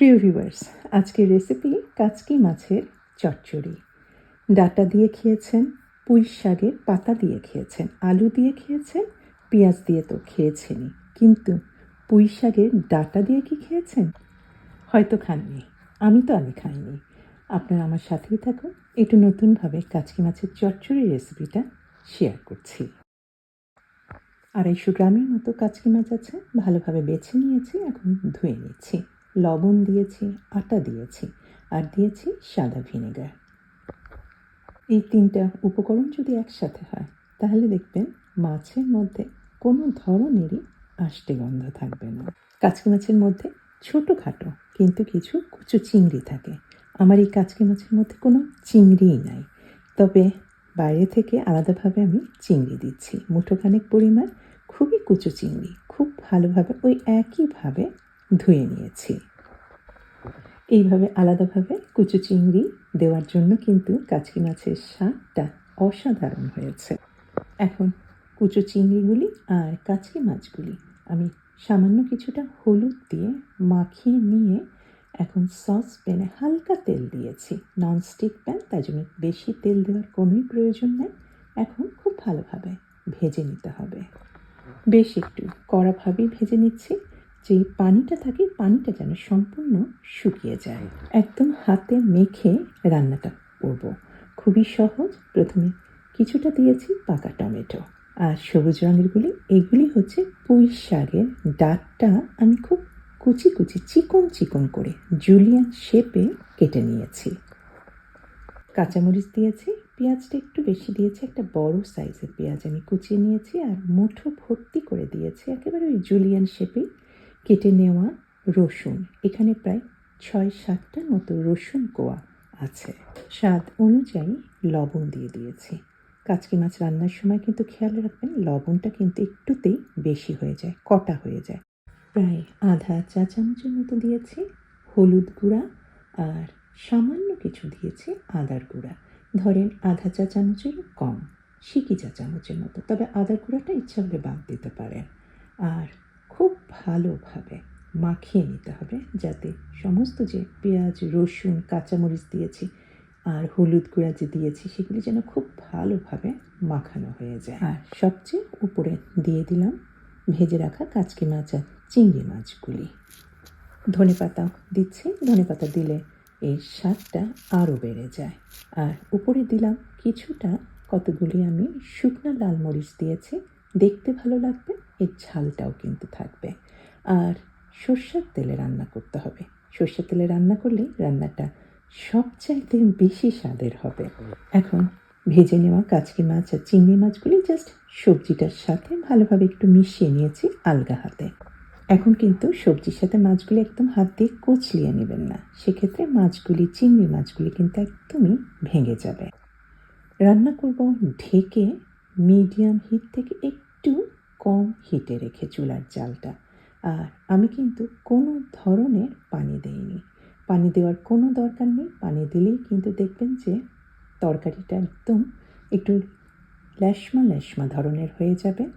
প্রিয় ভিউয়ার্স, আজকের রেসিপি কাচকি মাছের চচ্চড়ি। ডাটা দিয়ে খেয়েছেন, পুঁই শাকের পাতা দিয়ে খেয়েছেন, আলু দিয়ে খেয়েছেন, পেঁয়াজ দিয়ে তো খেয়েছেনই। কিন্তু পুঁই শাকের ডাটা দিয়ে কি খেয়েছেন? হয়তো খাননি, আমি তো আমি খাইনি। আপনারা আমার সাথেই থাকুন, একটু নতুনভাবে কাচকি মাছের চচ্চড়ি রেসিপিটা শেয়ার করছি। আড়াইশো গ্রামের মতো কাচকি মাছ আছে, ভালোভাবে বেছে নিয়েছি, এখন ধুয়ে নিচ্ছি। লবণ দিয়েছি, আটা দিয়েছি, আর দিয়েছি সাদা ভিনেগার। এই তিনটা উপকরণ যদি একসাথে হয়, তাহলে দেখবেন মাছের মধ্যে কোনো ধরনেরই আষ্টে গন্ধ থাকবে না। কাচকি মাছের মধ্যে ছোটোখাটো কিন্তু কিছু কুচু চিংড়ি থাকে। আমার এই কাচকি মাছের মধ্যে কোনো চিংড়িই নাই। তবে বাইরে থেকে আলাদাভাবে আমি চিংড়ি দিচ্ছি। মুঠোখানেক পরিমাণ খুবই কুচু চিংড়ি। খুব ভালোভাবে, ওই একইভাবে ধুয়ে নিয়েছি। এইভাবে আলাদাভাবে কুচু চিংড়ি দেওয়ার জন্য কিন্তু কাচকি মাছের স্বাদটা অসাধারণ হয়েছে। এখন কুচু চিংড়িগুলি আর কাচকি মাছগুলি আমি সামান্য কিছুটা হলুদ দিয়ে মাখিয়ে নিয়ে এখন সস প্যানে হালকা তেল দিয়েছি। ননস্টিক প্যান, তাই জন্য বেশি তেল দেওয়ার কোনোই প্রয়োজন নেই। এখন খুব ভালোভাবে ভেজে নিতে হবে। বেশ একটু কড়াভাবেই ভেজে নিচ্ছি। যে পানিটা থাকে পানিটা যেন সম্পূর্ণ শুকিয়ে যায়। একদম হাতে মেখে রান্নাটা করব। খুবই সহজ। প্রথমে কিছুটা দিয়েছি পাকা টমেটো আর সবুজ রঙেরগুলি এগুলি হচ্ছে পুঁই শাকের ডাঁটটা আমি খুব কুচি কুচি, চিকন চিকন করে জুলিয়ান শেপে কেটে নিয়েছি। কাঁচামরিচ দিয়েছি, পেঁয়াজটা একটু বেশি দিয়েছি, একটা বড় সাইজের পেঁয়াজ আমি কুচিয়ে নিয়েছি আর মুঠো ভর্তি করে দিয়েছি। একেবারে ওই জুলিয়ান শেপে কেটে নেওয়া রসুন। এখানে প্রায় ছয় সাতটার মতো রসুন কোয়া আছে। স্বাদ অনুযায়ী লবণ দিয়ে দিয়েছি। কাচকি মাছ রান্নার সময় কিন্তু খেয়াল রাখবেন, লবণটা কিন্তু একটুতেই বেশি হয়ে যায়, কটা হয়ে যায়। প্রায় আধা চা চামচের মতো দিয়েছি, হলুদ গুঁড়া আর সামান্য কিছু দিয়েছি আদার গুঁড়া। ধরেন আধা চা চামচেরও কম, সিকি চা চামচের মতো। তবে আদার গুঁড়াটা ইচ্ছা হলে বাদ দিতে পারেন। আর খুব ভালোভাবে মাখিয়ে নিতে হবে যাতে সমস্ত যে পেঁয়াজ রসুন কাঁচামরিচ দিয়েছি আর হলুদ গুঁড়া যে দিয়েছি সেগুলি যেন খুব ভালোভাবে মাখানো হয়ে যায়। আর সবচেয়ে উপরে দিয়ে দিলাম ভেজে রাখা কাচকি মাছ আর চিংড়ি মাছগুলি। ধনে পাতা দিচ্ছি ধনে পাতা দিলে এর স্বাদটা আরও বেড়ে যায়। আর উপরে দিলাম কিছুটা কতগুলি আমি শুকনা লাল মরিচ দিয়েছি। দেখতে ভালো লাগবে, এর ঝালটাও কিন্তু থাকবে। আর সর্ষের তেলে রান্না করতে হবে। সর্ষের তেলে রান্না করলে রান্নাটা সবচাইতে বেশি স্বাদের হবে। এখন ভেজে নেওয়া কাচকি মাছ আর চিংড়ি মাছগুলি জাস্ট সবজিটার সাথে ভালোভাবে একটু মিশিয়ে নিয়েছি আলগা হাতে। এখন কিন্তু সবজির সাথে মাছগুলি একদম হাত দিয়ে কচলিয়ে নেবেন না। সেক্ষেত্রে মাছগুলি, চিংড়ি মাছগুলি কিন্তু একদমই ভেঙে যাবে। রান্না করব ঢেকে মিডিয়াম হিট থেকে একটু কম হিটে রেখে চুলার জালটা। আর আমি কিন্তু কোনো ধরনের পানি দেইনি। পানি দেওয়ার কোনো দরকার নেই। পানি দিলেই কিন্তু দেখবেন যে তরকারিটা একদম একটু ল্যাশমা ল্যাশমা ধরনের হয়ে যাবে।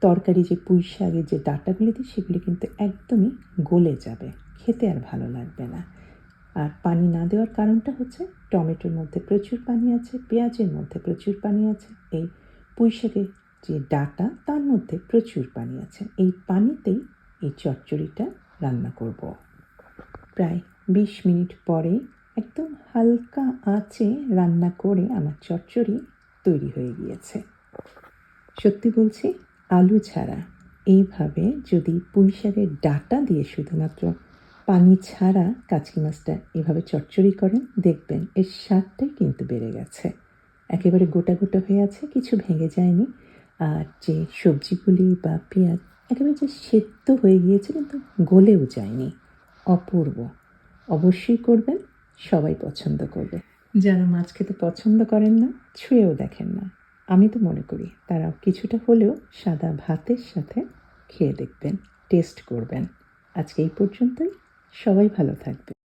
তরকারি যে পুঁই শাকের যে ডাটাগুলি দিই, সেগুলি কিন্তু একদমই গলে যাবে। খেতে আর ভালো লাগবে না। আর পানি না দেওয়ার কারণটা হচ্ছে টমেটোর মধ্যে প্রচুর পানি আছে, পেঁয়াজের মধ্যে প্রচুর পানি আছে। এই পুঁই শাকের যে ডাটা তার মধ্যে প্রচুর পানি আছে। এই পানিতেই এই চচ্চড়িটা রান্না করব। প্রায় বিশ মিনিট পরে একদম হালকা আঁচে রান্না করে আমার চচ্চড়ি তৈরি হয়ে গিয়েছে। সত্যি বলছি, আলু ছাড়া। এইভাবে যদি পুঁইশাকের ডাটা দিয়ে শুধুমাত্র পানি ছাড়া কাচকি মাছটা এভাবে চচ্চড়ি করেন, দেখবেন এর স্বাদটাই কিন্তু বেড়ে গেছে। একেবারে গোটা গোটা হয়ে আছে, কিছু ভেঙে যায়নি। আর যে সবজিগুলি বা পেঁয়াজ একেবারে যে সেদ্ধ হয়ে গিয়েছে কিন্তু গলেও যায়নি। অপূর্ব। অবশ্যই করবেন, সবাই পছন্দ করবে। যারা মাছ খেতে পছন্দ করেন না, ছুঁয়েও দেখেন না। আমি তো মনে করি তারা কিছুটা হলেও সাদা ভাতের সাথে খেয়ে দেখবেন, টেস্ট করবেন। আজকে এই পর্যন্তই। সবাই ভালো থাকবে